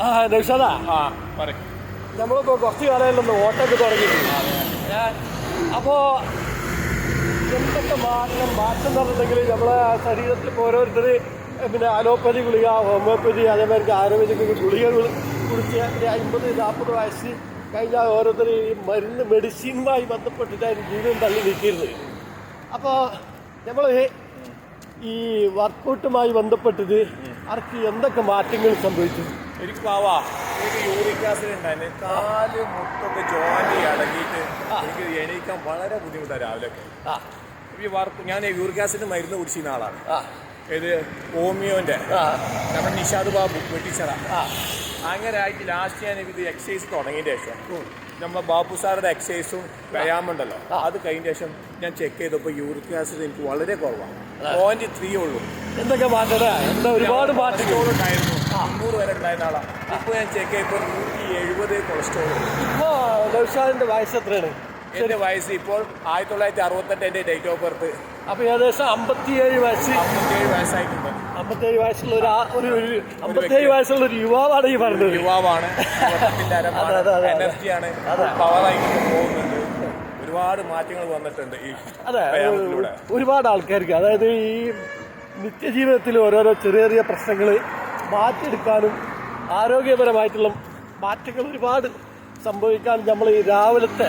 ആ നൗഷാദാ ആ പറയും. നമ്മളിപ്പോൾ കുറച്ച് കാലമായിട്ടൊന്ന് ഓട്ടമൊക്കെ തുടങ്ങിയിട്ടുണ്ട് അപ്പോൾ എന്തൊക്കെ മാറ്റം മാറ്റം പറഞ്ഞിട്ടുണ്ടെങ്കിൽ നമ്മളെ ശരീരത്തിൽ ഇപ്പോൾ ഓരോരുത്തർ പിന്നെ അലോപ്പതി ഗുളിക ഹോമിയോപ്പതി അതേമാതിരി ആയുർവേദിക് ഗുളികകൾ കുടിച്ച് ഒരു അമ്പത് നാൽപ്പത് വയസ്സ് കഴിഞ്ഞാൽ ഓരോരുത്തർ ഈ മരുന്ന് മെഡിസിനുമായി ബന്ധപ്പെട്ടിട്ടായിരുന്നു ജീവിതം തള്ളി നിൽക്കരുത് അപ്പോൾ നമ്മൾ ഈ വർക്കൗട്ടുമായി ബന്ധപ്പെട്ടിട്ട് അവർക്ക് എന്തൊക്കെ മാറ്റങ്ങൾ സംഭവിച്ചു? എനിക്ക് പാവാ. എനിക്ക് യൂറിക് ആസിഡ് ഉണ്ടായിരുന്നു. കാൽ മുട്ടൊക്കെ ജോലി അടങ്ങിയിട്ട് എനിക്ക് എണീക്കാൻ വളരെ ബുദ്ധിമുട്ടാണ് രാവിലെ ആ. ഈ വർക്ക് ഞാൻ യൂറിക് ആസിഡ് മരുന്ന് കുടിച്ചിരുന്ന ആളാണ്. ആ. ഇത് ഹോമിയോന്റെ നമ്മുടെ നിഷാദ് ബാബു വെട്ടിച്ചറ. ആ. അങ്ങനെ ആയിട്ട് ലാസ്റ്റ് ഞാൻ ഇത് എക്സസൈസ് തുടങ്ങിയതിന് ശേഷം നമ്മളെ ബാബു സാറുടെ എക്സസൈസും വ്യായാമുണ്ടല്ലോ അത് കഴിഞ്ഞ ശേഷം ഞാൻ ചെക്ക് ചെയ്തപ്പോൾ യൂറിക് ആസിഡ് എനിക്ക് വളരെ കുറവാണ്. പോയിന്റ് ത്രീ ഉള്ളൂ. എന്തൊക്കെ മാറ്റടാ എന്താ ഒരുപാട് മാറ്റങ്ങൾ മുന്നൂറ് വരെ ഉണ്ടായിരുന്ന ആളാണ് ഇപ്പോൾ ഞാൻ ചെക്ക് ചെയ്തപ്പോൾ നൂറ്റി എഴുപത് കൊളസ്ട്രോൾ ഇപ്പോ നൗഷാദിന്റെ വയസ്സ് എത്രയാണ്? എന്റെ വയസ്സ് ഇപ്പോൾ ആയിരത്തി തൊള്ളായിരത്തി അറുപത്തെട്ട് എന്റെ ഡേറ്റ് ഓഫ് ബർത്ത് അപ്പൊ ഏകദേശം അമ്പത്തിയേഴ് വയസ്സ്. അമ്പത്തിയേഴ് വയസ്സായിട്ടുണ്ട്. അമ്പത്തേഴ് വയസ്സുള്ള ഒരു ഒരു ഒരു അമ്പത്തേഴ് വയസ്സുള്ള ഒരു യുവാവാണ് ഈ പറഞ്ഞത്. യുവാവാണ്. എനർജിയാണ് പവറായിട്ട് പോകുന്നുണ്ട്. ഒരുപാട് മാറ്റങ്ങൾ വന്നിട്ടുണ്ട് ഈ അതെ ഒരുപാട് ആൾക്കാർക്ക് അതായത് ഈ നിത്യജീവിതത്തിൽ ഓരോരോ ചെറിയ ചെറിയ പ്രശ്നങ്ങൾ മാറ്റിയെടുക്കാനും ആരോഗ്യപരമായിട്ടുള്ള മാറ്റങ്ങൾ ഒരുപാട് സംഭവിക്കാൻ നമ്മൾ ഈ രാവിലത്തെ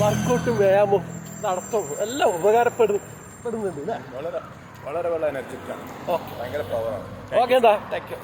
വർക്കൗട്ടും വ്യായാമവും നടത്തവും എല്ലാം ഉപകാരപ്പെടും പെടുന്നുണ്ട് അല്ലേ വളരെ വളരെ വളരെ എനർജറ്റിക്കാണ് ഓക്കെ. ഭയങ്കര പവറാണ് ഓക്കെ എന്താ? Thank you